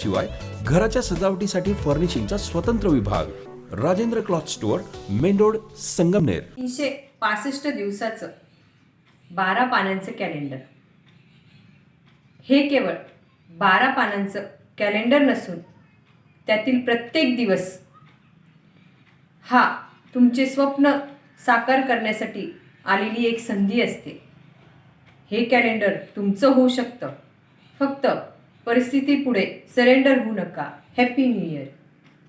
शिवाय घराच्या सजावटीसाठी फर्निशिंगचा स्वतंत्र विभाग. Rajendra cloth store main road Sangamner. तीनशे पासष्ट दिवसाचं बारा पानांचं कॅलेंडर. हे केवळ बारा पानांचं कॅलेंडर नसून त्यातील प्रत्येक दिवस हा तुमचे स्वप्न साकार करण्यासाठी आलेली एक संधी असते. हे कॅलेंडर तुमचं होऊ शकतं. फक्त परिस्थितीपुढे सरेंडर होऊ नका. Happy new year